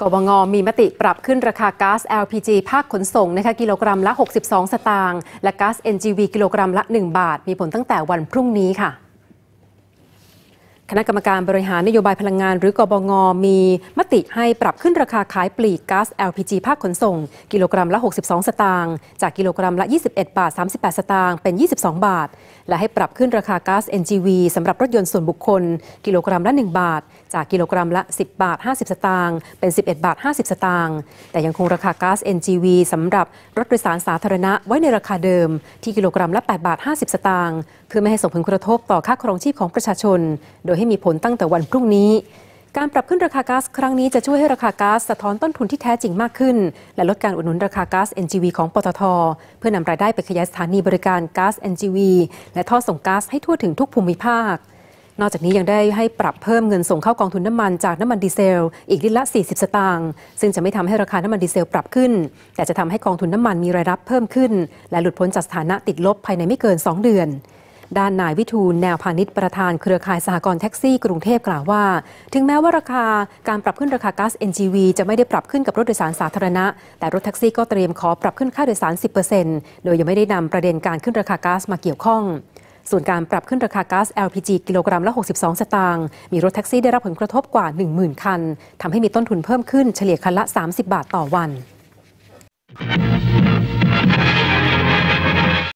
กบงมีมติปรับขึ้นราคาก๊าซ LPG ภาคขนส่งนะคะกิโลกรัมละ 62 สตางค์และก๊าซ NGV กิโลกรัมละ 1 บาท มีผลตั้งแต่วันพรุ่งนี้ค่ะ คณะกรรมการบริหารนโยบายพลังงาน หรือกบง มีมติให้ปรับขึ้นราคาขายปลีกก๊าซ LPG ภาคขนส่ง กิโลกรัมละ 62 สตางค์จากกิโลกรัมละ 21 บาท 38 สตางค์เป็น 22 บาท และให้ปรับขึ้นราคาก๊าซ NGV สำหรับรถยนต์ส่วนบุคคล กิโลกรัมละ 1 บาท จากกิโลกรัมละ 10 บาท 50 สตางค์เป็น 11 บาท 50 สตางค์แต่ยังคงราคาก๊าซ NGV สำหรับรถโดยสารสาธารณะไว้ในราคาเดิม ที่กิโลกรัมละ 8 บาท 50 สตางค์เพื่อไม่ให้ส่งผลกระทบต่อค่าครองชีพของประชาชน โดยให้มีผลตั้งแต่วันพรุ่งนี้ การปรับขึ้นราคาก๊าซครั้งนี้จะช่วยให้ราคาก๊าซสะท้อนต้นทุนที่แท้จริงมากขึ้น และลดการอุดหนุนราคาก๊าซ NGV ของปตท เพื่อนำรายได้ไปขยายสถานีบริการก๊าซ NGV และท่อส่งก๊าซให้ทั่วถึงทุกภูมิภาคนอกจากนี้ยังได้ให้ปรับเพิ่มเงินส่งเข้ากองทุนน้ำมันจากน้ำมันดีเซล อีกลิตรละ 40 สตางค์ซึ่งจะไม่ทำให้ราคาน้ำมันดีเซลปรับขึ้น แต่จะทำให้กองทุนน้ำมันมีรายรับเพิ่มขึ้น และหลุดพ้นจากสถานะติดลบภายในไม่เกิน 2 เดือน ด้านนายวิทูลแนวพาณิชย์ประธานเครือข่ายสหกรณ์แท็กซี่กรุงเทพกล่าวว่า ถึงแม้ว่าราคาการปรับขึ้นราคาก๊าซ NGV จะไม่ได้ปรับขึ้นกับรถโดยสารสาธารณะ แต่รถแท็กซี่ก็เตรียมขอปรับขึ้นค่าโดยสาร 10%โดยยังไม่ได้นำประเด็นการขึ้นราคาก๊าซมาเกี่ยวข้องส่วนการปรับขึ้นราคาก๊าซ LPG กิโลกรัมละ 62 สตางค์ มีรถแท็กซี่ได้รับผลกระทบกว่า 10,000 คัน ทำให้มีต้นทุนเพิ่มขึ้นเฉลี่ยคันละ 30 บาทต่อวัน